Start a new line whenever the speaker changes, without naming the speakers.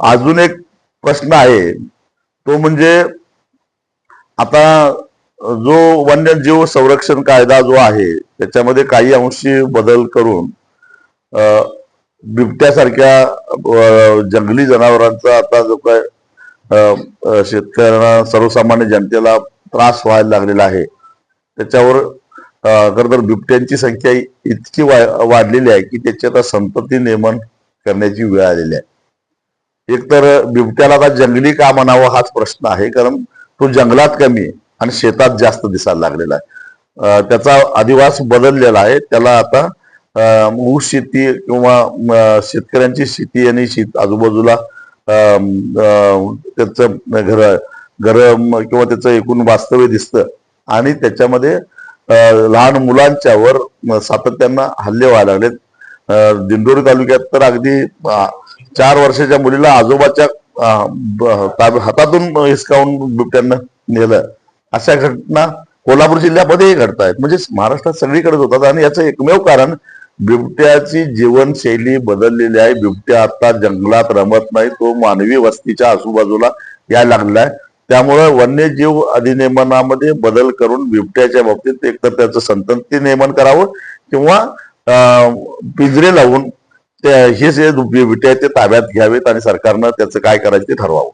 अजून एक प्रश्न आहे. तो म्हणजे आता जो वन्यजीव संरक्षण कायदा जो आहे त्याच्यामध्ये काही अंशी बदल करून बिबट्यासारख्या जंगली जनावरांचा आता जो काय शेतकऱ्यांना सर्वसामान्य जनतेला त्रास व्हायला लागलेला आहे. त्याच्यावर खर तर बिबट्यांची संख्या इतकी वाढलेली आहे की त्याची आता संतती नियमन करण्याची वेळ आलेली आहे. एकतर बिबट्याला आता जंगली का म्हणावं हाच प्रश्न आहे कारण तो जंगलात कमी आहे आणि शेतात जास्त दिसायला लागलेला आहे. त्याचा अधिवास बदललेला आहे. त्याला आता ऊस शेती किंवा शेतकऱ्यांची शेती आणि शेत आजूबाजूला त्याचं घर घर किंवा त्याचं एकूण वास्तव्य दिसतं. आणि त्याच्यामध्ये लहान मुलांच्यावर सातत्यानं हल्ले व्हायला लागलेत. दिंडोरी तालुक्यात तर अगदी चार वर्षाच्या मुलीला आजोबाच्या हातातून हिसकावून बिबट्यानं नेलं. अशा घटना कोल्हापूर जिल्ह्यामध्येही घडत आहेत म्हणजे महाराष्ट्रात सगळीकडेच होतात आणि याचं एकमेव कारण बिबट्याची जीवनशैली बदललेली आहे. बिबट्या आता जंगलात रमत नाही. तो मानवी वस्तीच्या आजूबाजूला यायला लागलेला आहे त्यामुळे वन्यजीव अधिनियमनामध्ये बदल करून बिबट्याच्या बाबतीत एकतर त्याचं संतती नियमन करावं किंवा पिंजरे लावून ते हे जे बिबटे आहेत ते ताब्यात घ्यावेत आणि सरकारनं त्याचं काय करायचं ते ठरवावं.